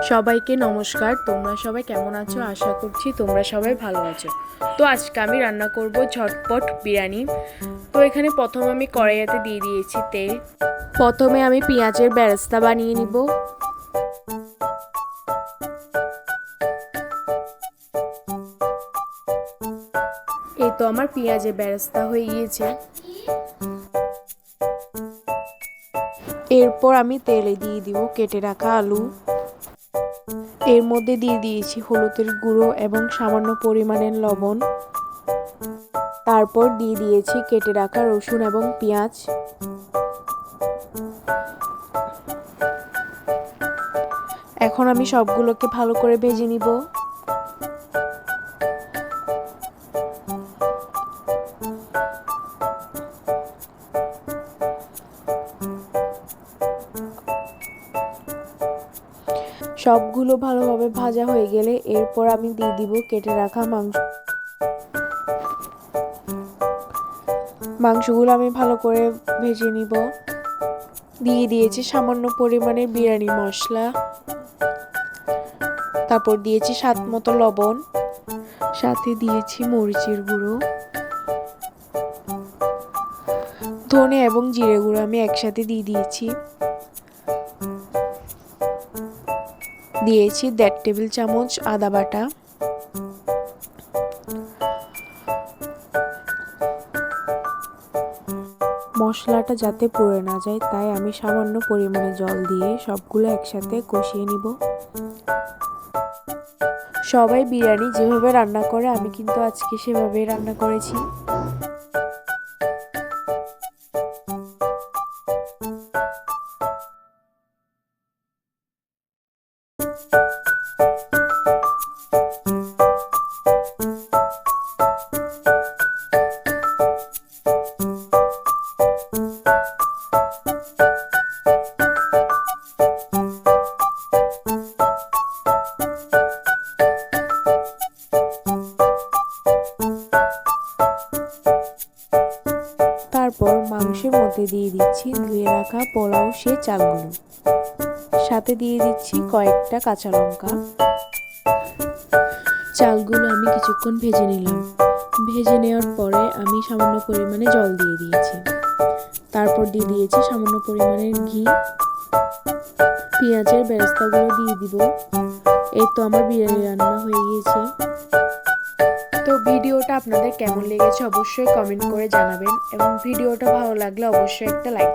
সবাইকে নমস্কার। তোমরা সবাই কেমন আছো? আশা করছি তোমরা সবাই ভালো আছো। তো আজকে আমি রান্না করব ঝটপট বিরিয়ানি। তো এখানে প্রথম আমি কড়াইয়াতে দিয়ে দিয়েছি তেল। প্রথমে আমি পেঁয়াজের বেরেস্তা বানিয়ে নিব। এই তো আমার পেঁয়াজের বেরেস্তা হয়ে গিয়েছে। এরপর আমি তেলে দিয়ে দিব কেটে রাখা আলু। এর মধ্যে দিয়ে দিয়েছি হলুদের গুঁড়ো এবং সামান্য পরিমাণের লবণ। তারপর দিয়ে দিয়েছি কেটে রাখা রসুন এবং পেঁয়াজ। এখন আমি সবগুলোকে ভালো করে ভেজে নিব। সবগুলো ভালোভাবে ভাজা হয়ে গেলে এরপর আমি দিয়ে দিব কেটে রাখা মাংস। মাংসগুলো আমি ভালো করে ভেজে নিব। দিয়ে দিয়েছি সামান্য পরিমাণে বিরিয়ানি মশলা। তারপর দিয়েছি স্বাদ মতো লবণ। সাথে দিয়েছি মরিচের গুঁড়ো। ধনে এবং জিরে গুঁড়ো আমি একসাথে দিয়ে দিয়েছি। দিয়েছি দেড় টেবিল চামচ আদা বাটা। মশলাটা যাতে পুড়ে না যায়, তাই আমি সামান্য পরিমাণে জল দিয়ে সবগুলো একসাথে কষিয়ে নিব। সবাই বিরিয়ানি যেভাবে রান্না করে, আমি কিন্তু আজকে সেভাবেই রান্না করেছি। তারপর মাংসের দিয়ে দিচ্ছি ধুয়ে রাখা পোলাও সে চালগুলো। সাথে দিয়ে দিচ্ছি কয়েকটা কাঁচা লঙ্কা। চালগুলো আমি কিছুক্ষণ ভেজে নিলাম। ভেজে নেওয়ার পরে আমি সামান্য পরিমাণে জল দিয়ে দিয়েছি। তারপর দিয়ে দিয়েছি সামান্য পরিমাণের ঘি। পেঁয়াজের বেরেস্তাগুলো দিয়ে দিব। এই তো আমার বিরিয়ানি রান্না হয়ে গিয়েছে। তো ভিডিওটা আপনাদের কেমন লেগেছে অবশ্যই কমেন্ট করে জানাবেন, এবং ভিডিওটা ভালো লাগলে অবশ্যই একটা লাইক